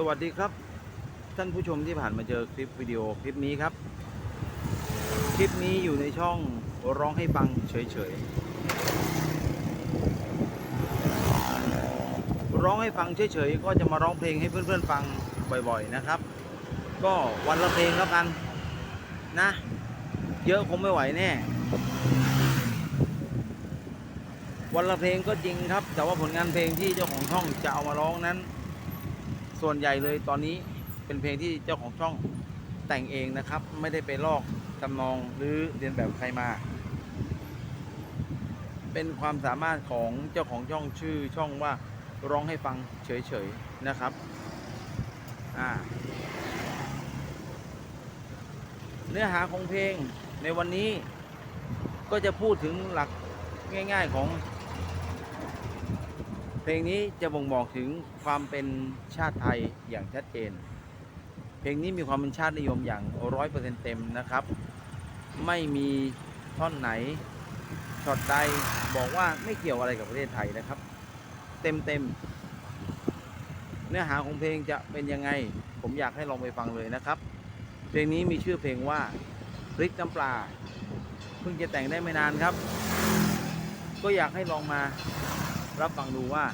สวัสดีครับ ท่านผู้ชมที่ผ่านมาเจอคลิปวิดีโอคลิปนี้ครับ คลิปนี้อยู่ในช่องร้องให้ฟังเฉยๆร้องให้ฟังเฉยๆก็จะมาร้องเพลงให้เพื่อนๆฟังบ่อยๆนะครับ ก็วันละเพลงแล้วกันนะ เยอะคงไม่ไหวแน่ วันละเพลงก็จริงครับ แต่ว่าผลงานเพลงที่เจ้าของช่องจะเอามาร้องนั้น ส่วนใหญ่เลยตอนนี้เป็นเพลงที่เจ้าของช่องแต่งเองนะครับ ไม่ได้ไปลอกทำนองหรือเรียนแบบใครมา เป็นความสามารถของเจ้าของช่องชื่อช่องว่าร้องให้ฟังเฉยๆนะครับอ่าเนื้อหาของเพลงในวันนี้ก็จะพูดถึงหลักง่าย ๆของ เพลงนี้จะบ่งบอกถึงความเป็นชาติไทยอย่างชัดเจน เพลงนี้มีความเป็นชาตินิยมอย่างร้อยเปอร์เซ็นต์เต็มนะครับ ไม่มีท่อนไหนช็อตใดบอกว่าไม่เกี่ยวอะไรกับประเทศไทยนะครับ เต็มเต็มๆเนื้อหาของเพลงจะเป็นยังไง ผมอยากให้ลองไปฟังเลยนะครับ เพลงนี้มีชื่อเพลงว่าพริกน้ำปลา เพิ่งจะแต่งได้ไม่นานครับ ก็อยากให้ลองมา รับฟังดูว่า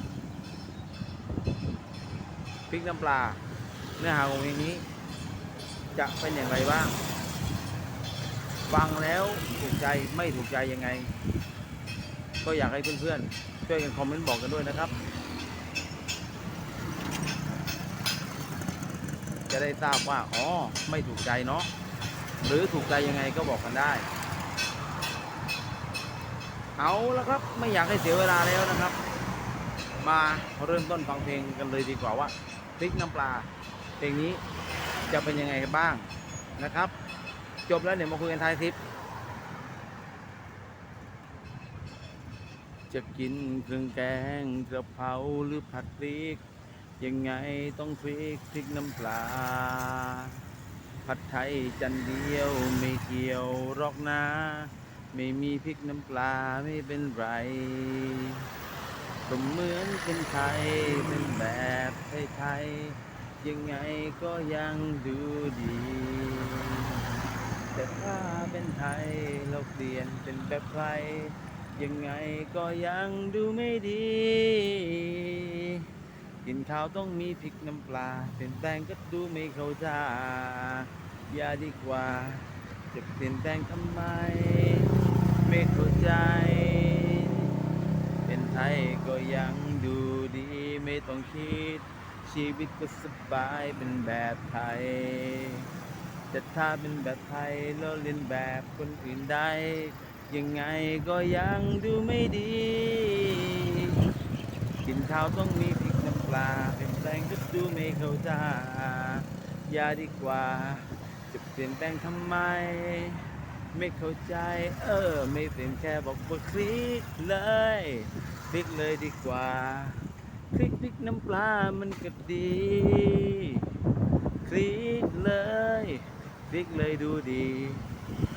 พริกน้ำปลา เนื้อหาของเพลงนี้ จะเป็นอย่างไรบ้าง ฟังแล้วถูกใจไม่ถูกใจยังไง ก็อยากให้เพื่อนๆ ช่วยกันคอมเมนต์บอกกันด้วยนะครับ จะได้ทราบว่า อ๋อ ไม่ถูกใจเนาะหรือถูกใจยังไงก็บอกกันได้ เอาละครับไม่อยากให้เสียเวลาแล้วนะครับ มาเริ่มต้นฟังเพลงกันเลยดีกว่าว่าพริกน้ำปลา เพลงนี้จะเป็นยังไงบ้างนะครับ จบแล้วเดี๋ยวมาคุยกันท้ายคลิปจะกินเครื่องแกงกระเพราหรือผัดพริก ยังไงต้องพริกพริกน้ำปลา ผัดไทยจันเดียวไม่เกี่ยวรอกนะ ไม่มีพริกน้ำปลาไม่เป็นไร ก็เหมือนคนไทยเป็นแบบไทยๆยังไงก็ยังดูดี แต่ถ้าเป็นไทยเราเปลี่ยนเป็นแบบใครยังไงก็ยังดูไม่ดี กินข้าวต้องมีพริกน้ำปลาเปลี่ยนแปลงก็ดูไม่เข้าท่าอย่าดีกว่า จะเปลี่ยนแปลงทำไม ไม่เข้าใจ เป็นไทยก็ยังดูดีไม่ ต้องคิด ชีวิตก็สบายเป็นแบบไทยแต่ถ้าเป็นแบบไทยแล้วเรียนแบบคนอื่นได้ ยังไงก็ยังดูไม่ดี กินข้าวต้องมีพริกน้ำปลาเป็นแปลงก็ดูไม่เข้าท่ายาดีกว่า จะเปลี่ยนแปลงทำไม ไม่เข้าใจ เออ ไม่เป็นแค่บอกว่าคลิกเลย คลิกเลยดีกว่า คลิกพริกน้ำปลามันก็ดี คลิกเลย คลิกเลยดูดี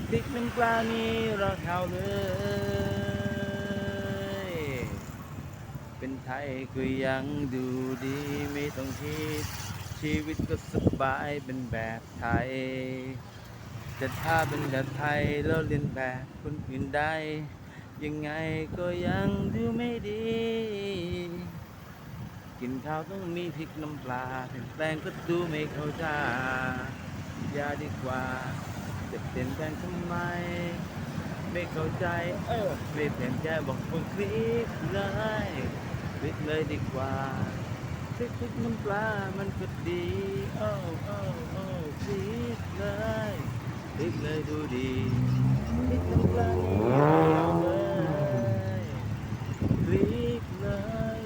พริกน้ำปลานี่เราเท่าเลย เป็นไทยก็ยังดูดีไม่ต้องคิด ชีวิตก็สบายเป็นแบบไทยแต่ถ้าเป็นแบบไทยแล้วเรียนแบบคนอื่นได้ ยังไงก็ยังดูไม่ดี กินข้าวต้องมีพริกน้ำปลาเปลี่ยนแปลงก็ดูไม่เข้าท่าอย่าดีกว่า จะเปลี่ยนแปลงทำไม ไม่เข้าใจเออไม่เพียงแค่บอกว่าคลิกเลยคลิกเลยดีกว่าคลิกพริกน้ำปลามันก็ดีโอ้โอ้โอ้คลิกเลยคลิกเลยดูดีคลิกน้ำปลานี่เอาเลยคลิกเลย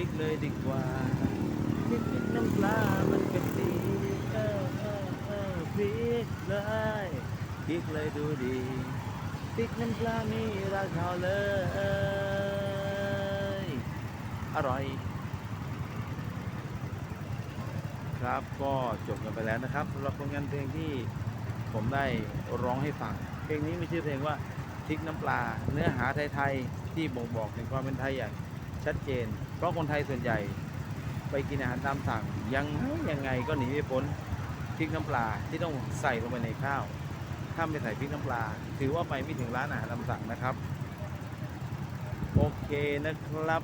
คลิกเลยดีกว่าคลิกพริกน้ำปลามันก็ดีเออเออเออคลิกเลยคลิกเลยดูดีพริกน้ำปลามีราคาเลย อร่อย ครับก็จบกันไปแล้วนะครับสำหรับผลงานเพลงที่ผมได้ร้องให้ฟัง เพลงนี้มีชื่อเพลงว่าพริกน้ำปลา เนื้อหาไทยๆที่บ่งบอกถึงความเป็นไทยอย่างชัดเจน เพราะคนไทยส่วนใหญ่ไปกินอาหารตามสั่ง ยังไงยังไงก็หนีไม่พ้นพริกน้ำปลาที่ต้องใส่ลงไปในข้าว ถ้าไม่ใส่พริกน้ำปลา ถือว่าไปไม่ถึงร้านอาหารตามสั่งนะครับ โอเคนะครับ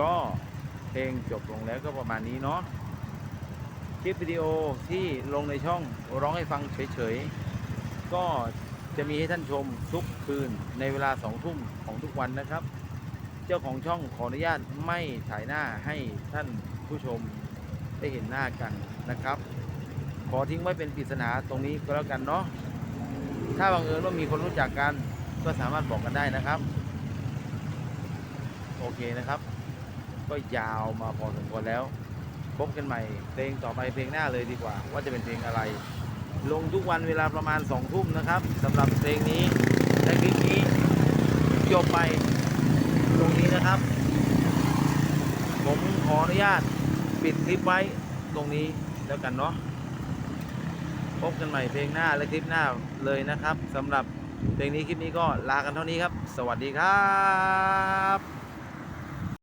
ก็เพลงจบลงแล้วก็ประมาณนี้เนาะคลิปวิดีโอที่ลงในช่องร้องให้ฟังเฉยๆ ก็จะมีให้ท่านชมทุกคืนในเวลาสองทุ่มของทุกวันนะครับ เจ้าของช่องขออนุญาตไม่ถ่ายหน้าให้ท่านผู้ชมได้เห็นหน้ากันนะครับ ขอทิ้งไว้เป็นปริศนาตรงนี้ก็แล้วกันเนาะถ้าบังเอิญว่ามีคนรู้จักกันก็สามารถบอกกันได้นะครับ โอเคนะครับ ก็ยาวมาพอสมควรแล้วพบกันใหม่ เพลงต่อไปเพลงหน้าเลยดีกว่า ว่าจะเป็นเพลงอะไร ลงทุกวันเวลาประมาณสองทุ่มนะครับสำหรับเพลงนี้และคลิปนี้จบไป ตรงนี้นะครับ ผมขออนุญาตปิดคลิปไว้ตรงนี้แล้วกันเนาะพบกันใหม่เพลงหน้าและคลิปหน้าเลยนะครับสำหรับเพลงนี้คลิปนี้ก็ลากันเท่านี้ครับ สวัสดีครับ